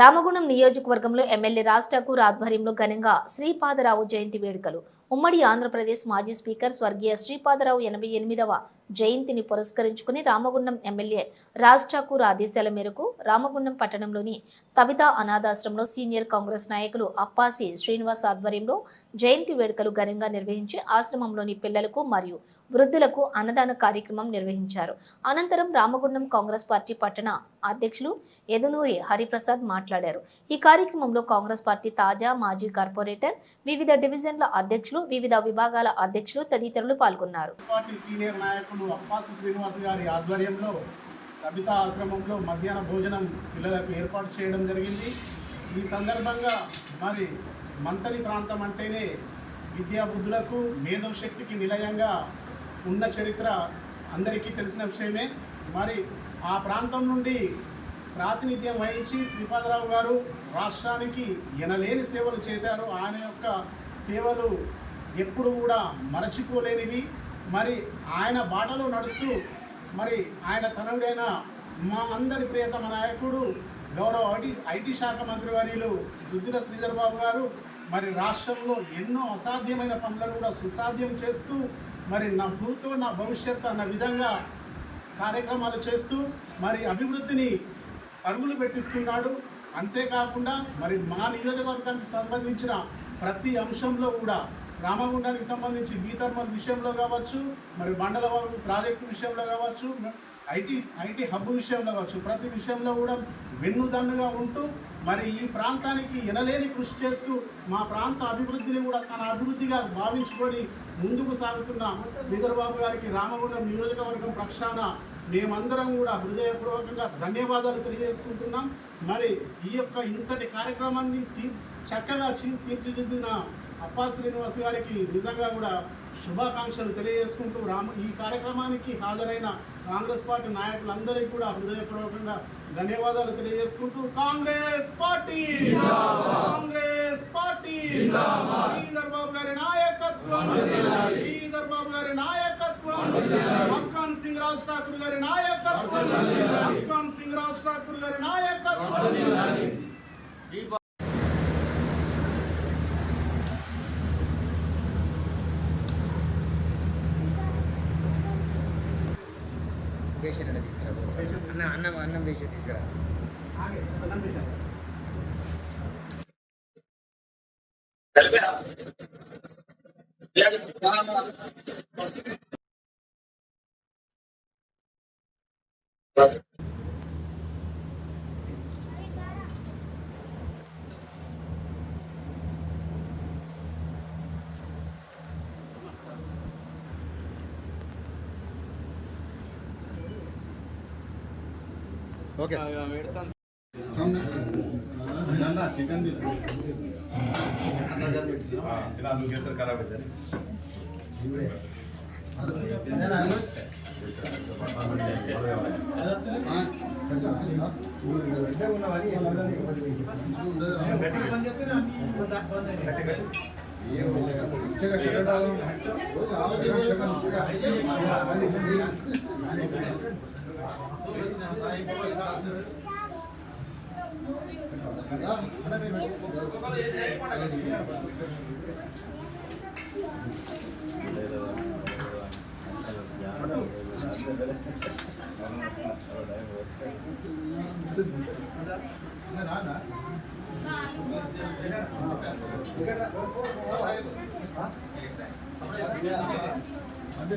రామగుణం నియోజకవర్గంలో ఎమ్మెల్యే రాజ్ ఠాకూర్ ఆధ్వర్యంలో ఘనంగా శ్రీపాదరావు జయంతి వేడుకలు. ఉమ్మడి ఆంధ్రప్రదేశ్ మాజీ స్పీకర్ స్వర్గీయ శ్రీపాదరావు ఎనభై ఎనిమిదవ జయంతిని పురస్కరించుకుని రామగుండం ఎమ్మెల్యే రాజ్ ఠాకూర్ ఆదేశాల మేరకు రామగుండం పట్టణంలోని తబితా అనాథాశ్రమంలో సీనియర్ కాంగ్రెస్ నాయకులు అప్పాసి శ్రీనివాస్ ఆధ్వర్యంలో జయంతి వేడుకలు ఘనంగా నిర్వహించి ఆశ్రమంలోని పిల్లలకు మరియు వృద్ధులకు అన్నదాన కార్యక్రమం నిర్వహించారు. అనంతరం రామగుండం కాంగ్రెస్ పార్టీ పట్టణ అధ్యక్షులు ఎదునూరి హరిప్రసాద్ మాట్లాడారు. ఈ కార్యక్రమంలో కాంగ్రెస్ పార్టీ తాజా మాజీ కార్పొరేటర్ వివిధ డివిజన్ల అధ్యక్షులు వివిధ విభాగాల అధ్యక్షులు తదితరులు పాల్గొన్నారు. పార్టీ సీనియర్ నాయకులు అప్పాసి శ్రీనివాస్ గారి ఆధ్వర్యంలో కవితా ఆశ్రమంలో మధ్యాహ్న భోజనం పిల్లలకు ఏర్పాటు చేయడం జరిగింది. ఈ సందర్భంగా మరి మంతని ప్రాంతం అంటేనే విద్యాబుద్ధులకు మేధోశక్తికి నిలయంగా ఉన్న చరిత్ర అందరికీ తెలిసిన విషయమే. మరి ఆ ప్రాంతం నుండి ప్రాతినిధ్యం వహించి శ్రీపాదరావు గారు రాష్ట్రానికి ఎనలేని సేవలు చేశారు. ఆయన యొక్క సేవలు ఎప్పుడు కూడా మరచిపోలేనివి. మరి ఆయన బాటలో నడుస్తూ మరి ఆయన తనయుడైన మా అందరి ప్రియతమ నాయకుడు గౌరవ ఐటీ ఐటీ శాఖ మంత్రి వర్యులు దుద్దుల శ్రీధర్ బాబు గారు మరి రాష్ట్రంలో ఎన్నో అసాధ్యమైన పనులను కూడా సుసాధ్యం చేస్తూ మరి నా ప్రభుత్వం నా భవిష్యత్తు అన్న విధంగా కార్యక్రమాలు చేస్తూ మరి అభివృద్ధిని పరుగులు పెట్టిస్తున్నాడు. అంతేకాకుండా మరి మా నియోజకవర్గానికి సంబంధించిన ప్రతి అంశంలో కూడా రామగుండానికి సంబంధించి బీతర్మల్ విషయంలో కావచ్చు మరి మండల ప్రాజెక్టు విషయంలో కావచ్చు ఐటీ ఐటీ హబ్ విషయంలో కావచ్చు ప్రతి విషయంలో కూడా వెన్నుదన్నుగా ఉంటూ మరి ఈ ప్రాంతానికి ఎనలేని కృషి చేస్తూ మా ప్రాంత అభివృద్ధిని కూడా తన అభివృద్ధిగా భావించుకొని ముందుకు సాగుతున్న శ్రీధర్బాబు గారికి రామగుండం నియోజకవర్గం పక్షాన మేమందరం కూడా హృదయపూర్వకంగా ధన్యవాదాలు తెలియజేసుకుంటున్నాం. మరి ఈ యొక్క ఇంతటి కార్యక్రమాన్ని తీ చక్కగా తీర్చిదిద్దిన అప్పా శ్రీనివాస్ గారికి నిజంగా కూడా శుభాకాంక్షలు తెలియజేసుకుంటూ రామ ఈ కార్యక్రమానికి హాజరైన కాంగ్రెస్ పార్టీ నాయకులందరికీ కూడా హృదయపూర్వకంగా ధన్యవాదాలు తెలియజేసుకుంటూ కాంగ్రెస్ పార్టీ! కాంగ్రెస్ పార్టీ! శ్రీధర్ బాబు గారి నాయకత్వం! శ్రీధర్ బాబు గారి నాయకత్వం! మక్కాన్ సింగ్ రాజ్ ఠాకూర్ గారి నాయకత్వం! మక్కాన్ సింగ్ రాజ్ ఠాకూర్ గారి నాయకత్వం! పేషెంట్ అంటే తీసుకురా అన్న అన్నం అన్నం పేషెంట్ తీసుకురా ఓకే. చికెన్ తీసుకు ఖరాబ్ అవుతుంది సామాన్ అంటే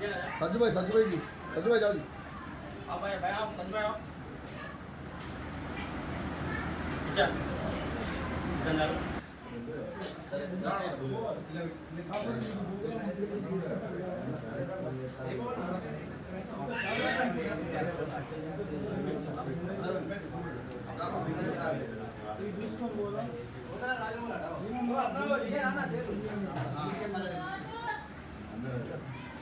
ఆంధ్ర మహారాష్ట్ర యాసిన్ భాయ్ అన్న వేసిన ఇంకొకరికి అవకాశం ఇస్తాం అలాగే. సత్తుబాయి సత్తుబాయికి సజ్జుబాయి సజ్జుబాయికి సజ్జుబాయి చాలు తీసుకొని పోదాం నడు